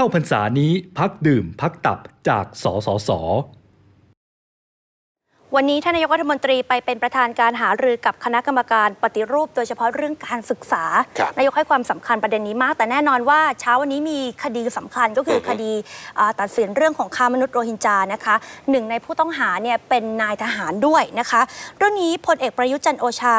เข้าพรรษานี้พักดื่มพักตับจากสสส วันนี้ท่านนายกรัฐมนตรีไปเป็นประธานการหารือกับคณะกรรมการปฏิรูป โดยเฉพาะเรื่องการศึกษาครับนายกให้ความสำคัญประเด็นนี้มาก แต่แน่นอนว่าเช้าวันนี้มีคดีสำคัญก็คือออฮึคดีอ่าตัดสินเรื่องของค้ามนุษย์โรฮิงญานะคะหนึ่งในผู้ต้องหาเนี่ยเป็นนายทหารด้วยนะคะเรื่องนี้พลเอกประยุทธ์จันทร์โอชา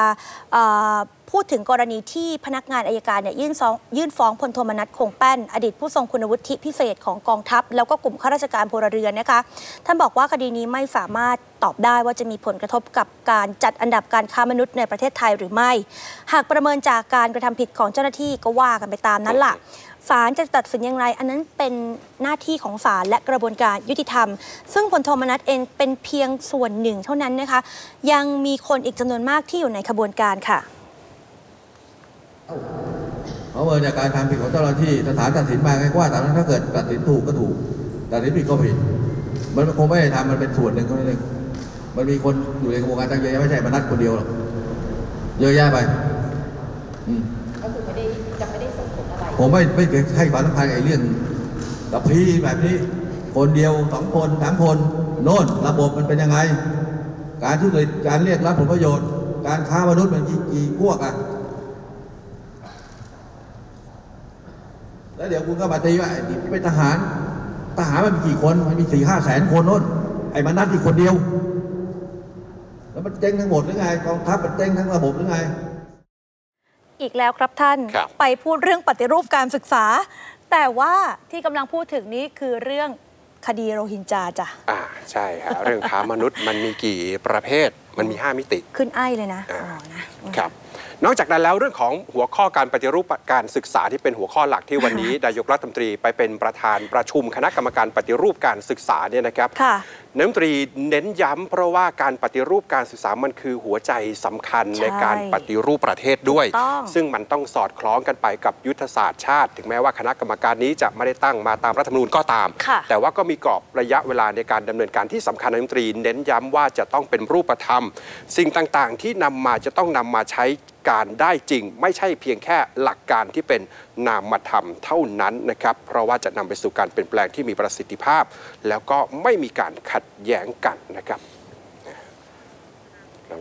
อ่าพูดถึงกรณีที่พนักงานอายการเนี่ยยื่นฟ้องยื่นฟ้องพลโทมนัสคงแป้น อดีตผู้ทรงคุณวุฒิพิเศษของกองทัพ แล้วก็กลุ่มข้าราชการพลเรือนนะคะท่านบอกว่าคดีนี้ไม่สามารถตอบได้ว่าจะมีผลกระทบกับการจัดอันดับการค้ามนุษย์ในประเทศไทยหรือไม่ หากประเมินจากการกระทำผิดของเจ้าหน้าที่ก็ว่ากันไปตามนั้นล่ะศาลจะตัดสินอย่างไร อันนั้นเป็นหน้าที่ของศาลและกระบวนการยุติธรรม ซึ่งพลโทมนัสเองเป็นเพียงส่วนหนึ่งเท่านั้นนะคะ ยังมีคนอีกจำนวนมากที่อยู่ในขบวนการค่ะเขาเมินจากการทำผิดของเจ้าหน้าที่สถานตัดสินมาไงว่าตามนั้นถ้าเกิดตัดสินถูกก็ถูกตัดสินผิดก็ผิด มันคงไม่ได้ทำมันเป็นส่วนหนึ่งเท่านั้นเอง มันมีคนอยู่ในกระบวนการตั้งเยอะแยะไม่ใช่มนัดคนเดียวหรอกเยอะแยะไปอืมก็คือไม่ได้จะไม่ได้ส่งผลอะไรผมไม่ไม่เคยให้ความสำคัญกับไอ้เรื่องกับพี่แบบนี้ คนเดียวสองคนสามคนโน่นระบบมันเป็นยังไง การทุจริตการเรียกรับผลประโยชน์ การค้ามนุษย์มันกี่กี่พวกอะแล้วเดี๋ยวคุณก็มาตีว่าไอ้นี่เป็นทหาร ทหารมันมีกี่คนมันมีสี่ห้าแสนคนโน้นไอ้มันนัดที่คนเดียว แล้วมันเจ๊งทั้งหมดหรือไงกองทัพมันเจ๊งทั้งระบบหรือไง อีกแล้วครับท่าน ครับ ไปพูดเรื่องปฏิรูปการศึกษา แต่ว่าที่กำลังพูดถึงนี้คือเรื่องคดีโรฮิงญาจ้ะ อ่าใช่ฮะเรื่องค้ามนุษย์มันมีกี่ประเภทมันมี 5 มิติ ขึ้นไอ้เลยนะอ่าอ๋อนะครับนอกจากนั้นแล้วเรื่องของหัวข้อการปฏิรูปการศึกษาที่เป็นหัวข้อหลักที่วันนี้ นายกรัฐมนตรีไปเป็นประธานประชุมคณะกรรมการปฏิรูปการศึกษาเนี่ยนะครับ ค่ะนายกรัฐมนตรีเน้นย้ำเพราะว่าการปฏิรูปการศึกษามันคือหัวใจสำคัญใช่ในการปฏิรูปประเทศด้วยถูกต้องซึ่งมันต้องสอดคล้องกันไปกับยุทธศาสตร์ชาติ ถึงแม้ว่าคณะกรรมการนี้จะไม่ได้ตั้งมาตามรัฐธรรมนูญก็ตามค่ะแต่ว่าก็มีกรอบระยะเวลาในการดำเนินการที่สำคัญนายกรัฐมนตรี เน้นย้ำว่าจะต้องเป็นรูปธรรม สิ่งต่างๆ ที่นำมาจะต้องนำมาใช้การได้จริง ไม่ใช่เพียงแค่หลักการที่เป็น นามธรรมเท่านั้นนะครับ เพราะว่าจะนำไปสู่การเปลี่ยนแปลงที่มีประสิทธิภาพ แล้วก็ไม่มีการขัดแย้งกันนะครับ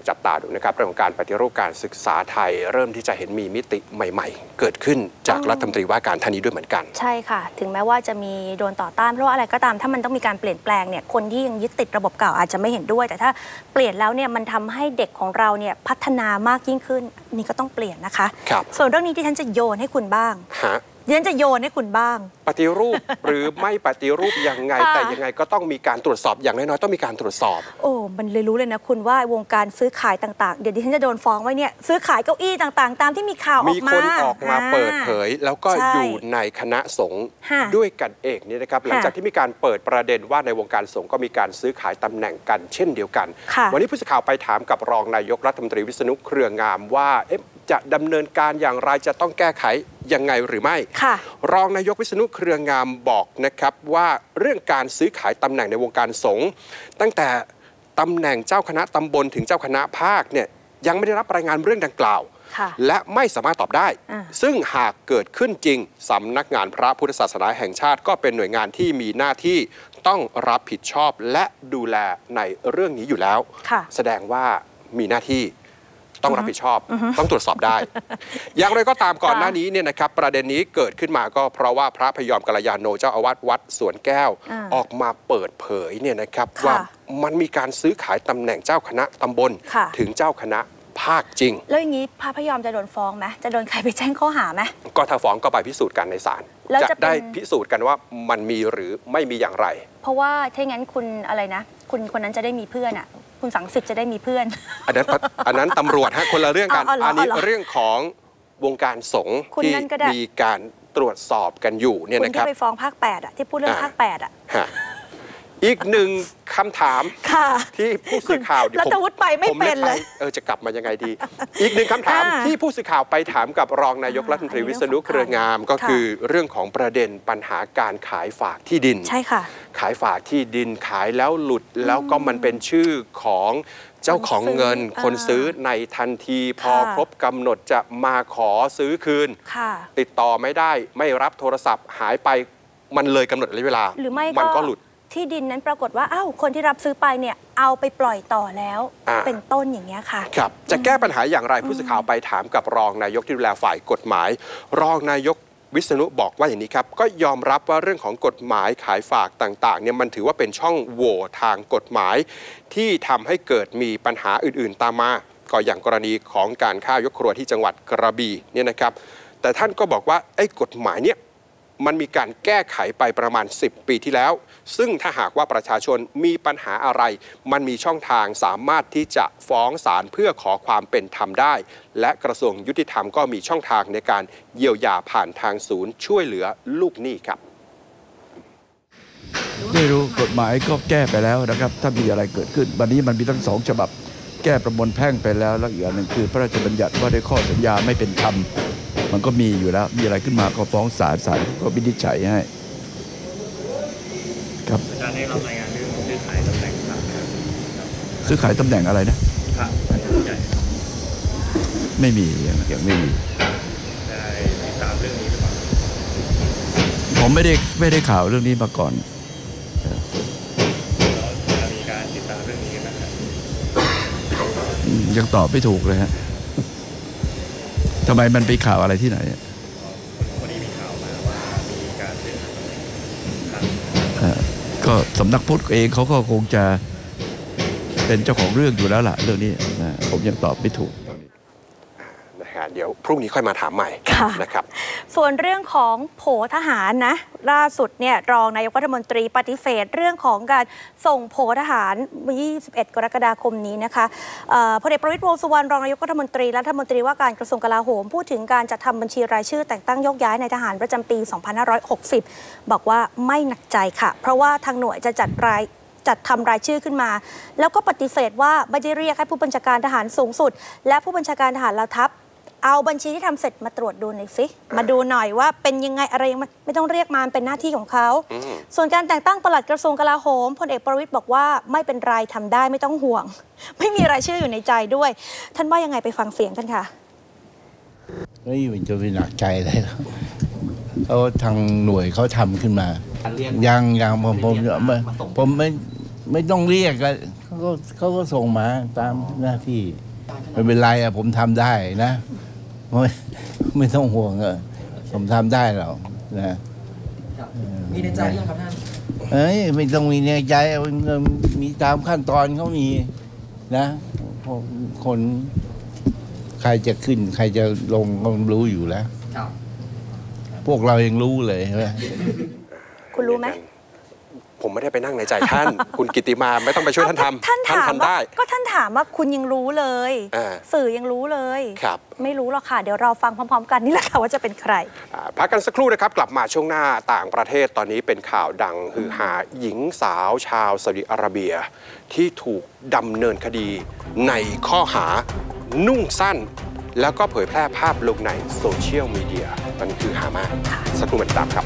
จับตาดูนะครับเรื่องของการปฏิรูปการศึกษาไทย เริ่มที่จะเห็นมีมิติใหม่ ๆ เกิดขึ้นจากรัฐมนตรีว่าการท่านนี้ด้วยเหมือนกัน ใช่ค่ะ ถึงแม้ว่าจะมีโดนต่อต้านเพราะว่าอะไรก็ตามถ้ามันต้องมีการเปลี่ยนแปลงเนี่ยคนที่ยังยึดติดระบบเก่าอาจจะไม่เห็นด้วย แต่ถ้าเปลี่ยนแล้วเนี่ยมันทำให้เด็กของเราเนี่ยพัฒนามากยิ่งขึ้นนี่ก็ต้องเปลี่ยนนะคะครับส่วนเรื่องนี้ที่ฉันจะโยนให้คุณบ้างฮะ ดิฉันจะโยนให้คุณบ้าง ปฏิรูปหรือไม่ปฏิรูปยังไงค่ะแต่ยังไงก็ต้องมีการตรวจสอบอย่างน้อยๆต้องมีการตรวจสอบ โอ้มันเลยรู้เลยนะคุณว่าวงการซื้อขายต่างๆ เดี๋ยวดิฉันจะโดนฟ้องไว้เนี่ยซื้อขายเก้าอี้ต่างๆ ตามที่มีข่าวอมีอกมาคนออกมาอ่เปิดเผย แล้วก็ใช่อยู่ในคณะสงฆ์ค่ะด้วยกันเองเนี่ยนะครับหลังจากที่มีการเปิดประเด็นว่าในวงการสงฆ์ก็มีการซื้อขายตำแหน่งกันเช่นเดียวกันค่ะวันนี้ผู้สื่อข่าวไปถามกับรองนายกรัฐมนตรีวิษณุเครืองามว่าเอ๊ะจะดำเนินการอย่างไรจะต้องแก้ไข ยังไงหรือไม่ค่ะรองนายกวิษณุเครืองามบอกนะครับว่าเรื่องการซื้อขายตำแหน่งในวงการสงฆ์ตั้งแต่ตำแหน่งเจ้าคณะตำบลถึงเจ้าคณะภาคเนี่ยยังไม่ได้รับรายงานเรื่องดังกล่าวค่ะและไม่สามารถตอบได้อ่าซึ่งหากเกิดขึ้นจริงสำนักงานพระพุทธศาสนาแห่งชาติ ก็เป็นหน่วยงานที่มีหน้าที่ต้องรับผิดชอบและดูแลในเรื่องนี้อยู่แล้วค่ะแสดงว่ามีหน้าที่ ต้องรับผิดชอบ ต้องตรวจสอบได้ อย่างไรก็ตามก่อนหน้านี้เนี่ยนะครับประเด็นนี้เกิดขึ้นมาก็เพราะว่าพระพยอมกัลยาโนเจ้าอาวาสวัดสวนแก้วอ่าออกมาเปิดเผยเนี่ยนะครับค่ะว่ามันมีการซื้อขายตำแหน่งเจ้าคณะตำบลค่ะถึงเจ้าคณะภาคจริง แล้วอย่างนี้พระพยอมจะโดนฟ้องไหมจะโดนใครไปแจ้งข้อหาไหมก็ถ้าฟ้องก็ไปพิสูจน์กันในศาลแล้วจะจะเป็นได้พิสูจน์กันว่ามันมีหรือไม่มีอย่างไร เพราะว่าถ้าอย่างนั้นคุณอะไรนะ คุณคนนั้นจะได้มีเพื่อนอะ คุณสังสิทธิ์จะได้มีเพื่อน อันนั้นอันนั้นตำรวจฮะคนละเรื่องกันอ๋อเหรออันนี้อ๋อเหรอเรื่องของวงการสงฆ์คุณที่นั่นก็ได้มีการตรวจสอบกันอยู่เนี่ยคุณนะครับที่ไปฟ้องภาคแปดอะที่พูดเรื่องอ่าภาคแปดอะฮะอีกหนึ่ง คำถามค่ะที่ผู้สื่อข่าวคุณรัฐวุฒิไปไม่ผเป็นเลยเออจะกลับมายังไงดี อีกหนึ่งคำถามอ่าที่ผู้สื่อข่าวไปถามกับรองนายกอ่ารัฐมนตรีอันนี้วิษณุเครืองาม ก็ค่ะคือเรื่องของประเด็นปัญหาการขายฝากที่ดิน ใช่ค่ะ ขายฝากที่ดินขายแล้วหลุดแล้วก็มันเป็นชื่อของเจ้าของเงินคนคนซื้ซื้ออในทันทีพอค่ะครบกำหนดจะมาขอซื้อคืนค่ะติดต่อไม่ได้ไม่รับโทรศัพท์หายไปมันเลยกำหนดระยะเวลา หรือไม่มันก็หลุด ที่ดินนั้นปรากฏว่าอ้าวคนที่รับซื้อไปเนี่ยเอาไปปล่อยต่อแล้วอ่าเป็นต้นอย่างเงี้ยค่ะครับจะแก้ปัญหาอย่างไรผู้สื่อข่าวไปถามกับรองนายกที่ดูแลฝ่ายกฎหมาย รองนายกวิษณุบอกว่าอย่างนี้ครับ ก็ยอมรับว่าเรื่องของกฎหมายขายฝากต่างๆเนี่ยมันถือว่าเป็นช่องโหว่ทางกฎหมาย ที่ทำให้เกิดมีปัญหาอื่นๆตามมา ก็อย่างกรณีของการฆ่ายกครัวที่จังหวัดกระบี่เนี่ยนะครับ แต่ท่านก็บอกว่าไอ้กฎหมายเนี่ย มันมีการแก้ไขไปประมาณ 10 ปีที่แล้ว ซึ่งถ้าหากว่าประชาชนมีปัญหาอะไร มันมีช่องทางสามารถที่จะฟ้องศาลเพื่อขอความเป็นธรรมได้ และกระทรวงยุติธรรมก็มีช่องทางในการเยียวยาผ่านทางศูนย์ช่วยเหลือลูกหนี้ครับไม่รู้กฎหมายก็แก้ไปแล้วนะครับ ถ้ามีอะไรเกิดขึ้น วันนี้มันมีทั้งสองฉบับ แก้ประมวลแพ่งไปแล้ว แล้วอีกอย่างหนึ่งคือ พระราชบัญญัติว่าด้วยข้อสัญญาไม่เป็นธรรม มันก็มีอยู่แล้ว มีอะไรขึ้นมาก็ฟ้องศาลศาลก็วินิจฉัยให้ครับอาจารย์ได้รับรายงานเรื่องซื้อขายตำแหน่งพระนะครับซื้อขายตำแหน่งอะไรนะพระขนาดใหญ่ไม่มียังยังไม่มีได้ติดตามเรื่องนี้หรือเปล่าผมไม่ได้ไม่ได้ข่าวเรื่องนี้มาก่อนแล้วจะมีการติดตามเรื่องนี้กันนะครับอืมยังตอบไม่ถูกเลยฮะ ทำไมมันไปข่าวอะไรที่ไหนวันนี้มีข่าวมาว่ามีการเก็สำนักพุทธเองเขาก็คงจะเป็นเจ้าของเรื่องอยู่แล้วล่ะ เรื่องนี้ผมยังตอบไม่ถูก เดี๋ยวพรุ่งนี้ค่อยมาถามใหม่ค่ะนะครับ ส่วนเรื่องของโผทหารนะ ล่าสุดเนี่ยรองนายกรัฐมนตรีปฏิเสธเรื่องของการส่งโผทหารวันที่21 กรกฎาคมนี้นะคะเอ่อพลเอกประวิตรวงษ์สุวรรณรองนายกรัฐมนตรีและรัฐมนตรีว่าการกระทรวงกลาโหม พูดถึงการจัดทำบัญชีรายชื่อ แต่งตั้งยกย้ายในายทหารประจำปี 2560 บอกว่าไม่หนักใจค่ะ เพราะว่าทางหน่วยจะจัดรายจัดทำรายชื่อขึ้นมา แล้วก็ปฏิเสธว่าไม่ได้เรียกให้ผู้บัญชาการทหารสูงสุด และผู้บัญชาการทหารเหล่าทัพ เอาบัญชีที่ทำเสร็จมาตรวจดูหน่อยสิ มาดูหน่อยว่าเป็นยังไงอะไรยังไงไม่ต้องเรียกมามันเป็นหน้าที่ของเขา ส่วนการแต่งตั้งปลัดกระทรวงกลาโหมพลเอกประวิตยบอกว่าไม่เป็นไรทำได้ไม่ต้องห่วง ไม่มีรายชื่ออยู่ในใจด้วย ท่านว่ายังไงไปฟังเสียงกันค่ะไม่มันจะไปหนักใจอะไรหรอกเขาทางหน่วยเขาทำขึ้นมา ยังยังผมผมไม่ผมไม่ไม่ต้องเรียกอะเขาก็เขาก็ส่งมาตามหน้าที่ไม่เป็นไรอะผมทำได้นะ ไม่ไม่ต้องห่วงอะผมทำได้หรอกนะมีในใจยังครับท่านเอ้ยไม่ต้องมีในใจมันก็มีตามขั้นตอนเขามีนะพวกคนใครจะขึ้น ใครจะลงก็รู้อยู่แล้วครับพวกเรายังรู้เลยใช่ไหมคุณรู้ไหม ผมไม่ได้ไปนั่งในใจท่าน คุณกิติมาไม่ต้องไปช่วยท่านทำท่านถามทำว่าได้ ก็ท่านถามว่าคุณยังรู้เลยอ่าสื่อยังรู้เลยครับไม่รู้หรอกค่ะ เดี๋ยวเราฟังพร้อม ๆ กันนี่แหละค่ะว่าจะเป็นใครอ่าพักกันสักครู่นะครับ กลับมาช่วงหน้าต่างประเทศตอนนี้เป็นข่าวดังฮือหาหญิงสาวชาวซาอุดิอาระเบีย ที่ถูกดำเนินคดีในข้อหานุ่งสั้น แล้วก็เผยแพร่ภาพลงในโซเชียลมีเดียมันคือหามากสักครู่มาติดตามครับ